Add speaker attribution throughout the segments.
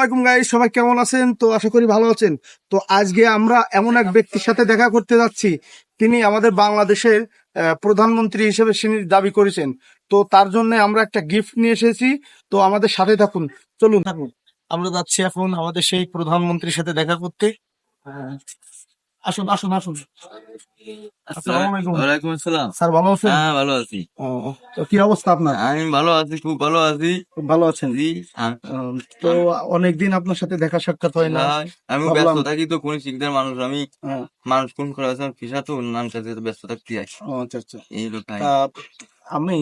Speaker 1: আলাইকুম গাই সবাই কেমন আছেন? তো আশা করি ভালো আছেন। তো আজকে আমরা এমন এক ব্যক্তির সাথে দেখা করতে যাচ্ছি। তিনি আমাদের বাংলাদেশের আহ, প্রধানমন্ত্রী হিসেবে তিনি দাবি করেছেন। তো তার জন্য আমরা একটা গিফট নিয়ে এসেছি। তো আমাদের সাথে থাকুন। চলুন। থাকুন। আমরা যাচ্ছি এখন আমাদের সেই প্রধানমন্ত্রীর সাথে দেখা করতে। আহ, আসুন আসুন আসুন। আসসালামু
Speaker 2: ওয়ালাইকুম আসসালাম।
Speaker 1: স্যার ভালো আছেন?
Speaker 2: হ্যাঁ ভালো আছি।
Speaker 1: ও, তো কি অবস্থা আপনার?
Speaker 2: আমি ভালো আছি খুব ভালো আছি।
Speaker 1: খুব ভালো আছেন?
Speaker 2: জি।
Speaker 1: তো অনেকদিন আপনার সাথে দেখা সাক্ষাৎ হয় না।
Speaker 2: আমি ব্যস্ত থাকি তো কোন শিখদের মানুষ। আমি
Speaker 1: হ্যাঁ,
Speaker 2: মানুষ কোন করা আছে ফিসা তো নাম সাথে ব্যস্ত থাকতে
Speaker 1: আচ্ছা আচ্ছা।
Speaker 2: এই
Speaker 1: আমি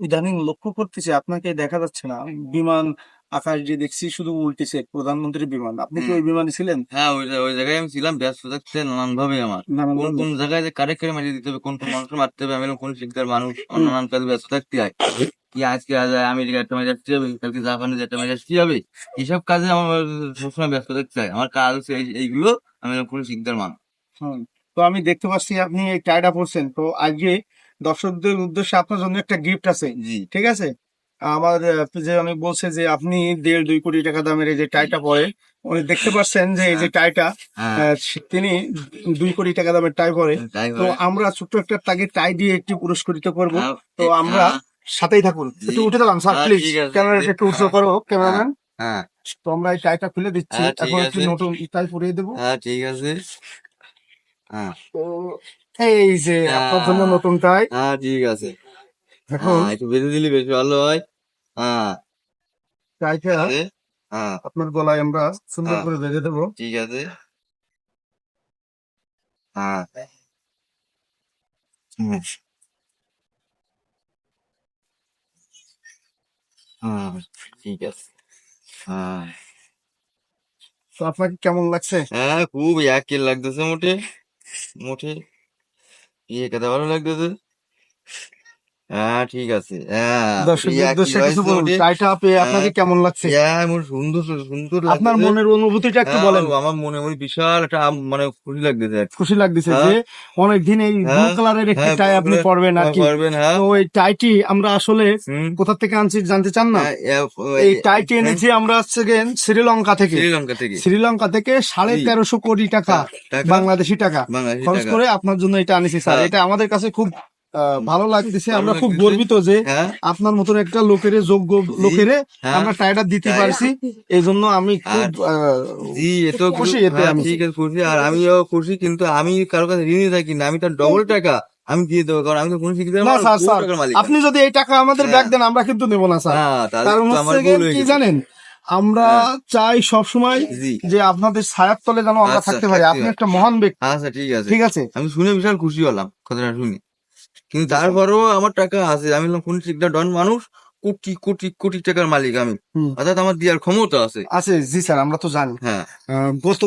Speaker 1: ইদানিং লক্ষ্য করতেছি আপনাকে দেখা যাচ্ছে না। বিমান আকাশ যে দেখছি শুধু উল্টেছে প্রধানমন্ত্রীর বিমান। আপনি কি ওই বিমানে ছিলেন?
Speaker 2: হ্যাঁ ওই ওই জায়গায় আমি ছিলাম ব্যস্ত থাকছে নানান ভাবে আমার। কোন কোন জায়গায় যে কারে কারে মারিয়ে দিতে হবে কোন কোন মানুষ মারতে হবে আমি কোন শিখদের মানুষ নানান কাজে ব্যস্ত থাকতে হয়। কি আজকে আজ আমেরিকা একটা ম্যাচ আসতে হবে কালকে জাপানে একটা ম্যাচ আসতে হবে এইসব কাজে আমার সবসময় ব্যস্ত থাকতে হয়। আমার কাজ হচ্ছে এই- এইগুলো আমি কোন শিখদের মানুষ।
Speaker 1: হুম। তো আমি দেখতে পাচ্ছি আপনি এই টাইটা পরছেন তো আজকে দর্শকদের উদ্দেশ্যে আপনার জন্য একটা গিফট আছে।
Speaker 2: জি।
Speaker 1: ঠিক আছে? আমার যে অনেক বলছে যে আপনি দেড় দুই কোটি টাকা দামের এই যে টাইটা পরে উনি দেখতে পাচ্ছেন যে এই যে টাইটা
Speaker 2: হ্যাঁ।
Speaker 1: তিনি দুই কোটি টাকা দামের টাই পরে। তো আমরা ছোট্ট একটা তাকে টাই দিয়ে একটি পুরস্কৃত করব।
Speaker 2: হ্যাঁ,
Speaker 1: তো আমরা
Speaker 2: হ্যাঁ,
Speaker 1: সাথেই থাকুন। একটু উঠে দিলাম স্যার
Speaker 2: হ্যাঁ,
Speaker 1: প্লিজ। ক্যামেরাটা একটু উৎস করো ক্যামেরাম্যান।
Speaker 2: হ্যাঁ
Speaker 1: তো আমরা এই টাইটা খুলে দিচ্ছি।
Speaker 2: হ্যাঁ,
Speaker 1: এখন একটু নতুন টাই পরিয়ে দেবো।
Speaker 2: হ্যাঁ ঠিক আছে। হ্যাঁ।
Speaker 1: তো এই যে আপনার জন্য
Speaker 2: হ্যাঁ।
Speaker 1: নতুন টাই।
Speaker 2: হ্যাঁ ঠিক আছে। হ্যাঁ একটু বেঁধে দিলে বেশ ভালো হয়। হ্যাঁ আছে? হ্যাঁ
Speaker 1: আপনার গলায় আমরা সুন্দর। করে বেঁধে দেবো।
Speaker 2: ঠিক আছে। হ্যাঁ হ্যাঁ ঠিক আছে। হ্যাঁ
Speaker 1: তো আপনাকে কেমন লাগছে?
Speaker 2: হ্যাঁ খুব একের লাগতেছে মোটে মোটে। ইয়ে কথা ভালো লাগতেছে। হ্যাঁ ঠিক আছে। হ্যাঁ
Speaker 1: দর্শকদের উদ্দেশ্যে কিছু বলুন
Speaker 2: মোটে।
Speaker 1: পেয়ে আপনাকে
Speaker 2: হ্যাঁ।
Speaker 1: কেমন লাগছে?
Speaker 2: আমার সুন্দর সুন্দর
Speaker 1: আপনার মনের অনুভূতিটা একটু বলেন।
Speaker 2: আমার মনে বিশাল একটা খুশি লাগতেছে।
Speaker 1: খুশি লাগতেছে। যে অনেকদিন এই ব্লু কালারের একটি টাই আপনি পরবেন আর কি।
Speaker 2: পারবেন হ্যাঁ।
Speaker 1: তো এই টাইটি আমরা আসলে কোথা থেকে আনছি জানতে চান না? এই টাইটি এনেছি আমরা হচ্ছে শ্রীলঙ্কা থেকে।
Speaker 2: শ্রীলঙ্কা থেকে।
Speaker 1: শ্রীলঙ্কা থেকে সাড়ে তেরোশো কোটি টাকা বাংলাদেশি টাকা। খরচ করে আপনার জন্য এটা আনিছি স্যার। এটা আমাদের কাছে খুব ভালো লাগতেছে। আমরা খুব গর্বিত যে
Speaker 2: হ্যাঁ।
Speaker 1: আপনার মতন একটা লোকের যোগ্য লোকের
Speaker 2: হ্যাঁ।
Speaker 1: আমরা টাইটা দিতে পারছি। এই জন্য আমি খুব
Speaker 2: জি এতো
Speaker 1: খুশি এতে
Speaker 2: হ্যাঁ,
Speaker 1: আমি।
Speaker 2: খুশি। আর আমিও খুশি কিন্তু আমি কারও কাছে ঋণী থাকি না। আমি তার ডবল টাকা আমি দিয়ে দেবো কারণ আমি তো কোনো শিখতে
Speaker 1: না স্যার স্যার আপনি যদি এই টাকা আমাদের। ব্যাগ দেন আমরা কিন্তু নেব না স্যার। কারণ হচ্ছে কি জানেন আমরা চাই সব সময় যে আপনাদের ছায়ার তলে যেন আমরা
Speaker 2: আচ্ছা,
Speaker 1: থাকতে পারি। আপনি একটা মহান ব্যক্তি।
Speaker 2: আচ্ছা ঠিক আছে।
Speaker 1: ঠিক আছে?
Speaker 2: আমি শুনে বিশাল খুশি হলাম কথাটা শুনি। কিন্তু তারপরেও আমার টাকা আছে। আমি বললাম কোন শিখটা ডন মানুষ কোটি কোটি কোটি টাকার মালিক আমি। অর্থাৎ আমার দেওয়ার ক্ষমতা আছে।
Speaker 1: আছে জি স্যার আমরা তো জানি।
Speaker 2: হ্যাঁ।
Speaker 1: গত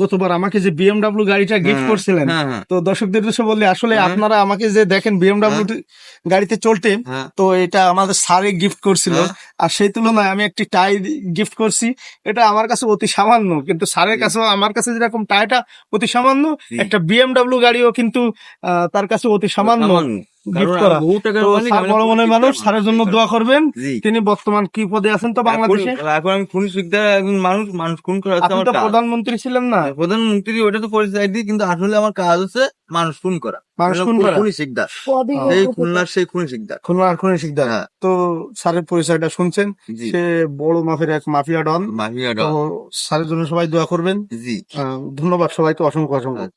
Speaker 1: গতবার আমাকে যে বিএমডাব্লিউ গাড়িটা গিফট
Speaker 2: হ্যাঁ,
Speaker 1: করছিলেন
Speaker 2: হ্যাঁ হ্যাঁ।
Speaker 1: তো দর্শকদের উদ্দেশ্যে বললে আসলে। আপনারা আমাকে যে দেখেন বিএমডাব্লিউ গাড়িতে চলতে তো এটা আমাদের স্যারে গিফট করছিল। আর সেই তুলনায় আমি একটি টাই গিফট করছি। এটা আমার কাছে অতি সামান্য কিন্তু স্যারের কাছেও আমার কাছে যেরকম টাইটা অতি সামান্য। একটা বিএমডাব্লিউ গাড়িও কিন্তু তার কাছে অতি সামান্য। গিফট করা। তো বড় মনের মানুষ। স্যারের জন্য দোয়া করবেন। তিনি বর্তমান কি পদে আছেন তো বাংলাদেশে?
Speaker 2: এখন- এখন আমি খুনি শিকদার একজন মানুষ মানুষ খুন করা আমার
Speaker 1: প্রধানমন্ত্রী ছিলেন না।
Speaker 2: প্রধানমন্ত্রী ওটা তো পরিচয় দিই কিন্তু আসলে আমার কাজ হচ্ছে মানুষ খুন করা।
Speaker 1: মানুষ খুন করা।
Speaker 2: খুনি শিকদার এই খুলনার সেই খুনি শিকদার
Speaker 1: খুলনার খুনি শিকদার
Speaker 2: হ্যাঁ।
Speaker 1: তো স্যারের পরিচয়টা শুনছেন। সে বড় মাপের এক মাফিয়া ডন।
Speaker 2: Mafia don.
Speaker 1: স্যারের জন্য সবাই দোয়া করবেন।
Speaker 2: জি।
Speaker 1: ধন্যবাদ সবাইকে অসংখ্য অসংখ্য।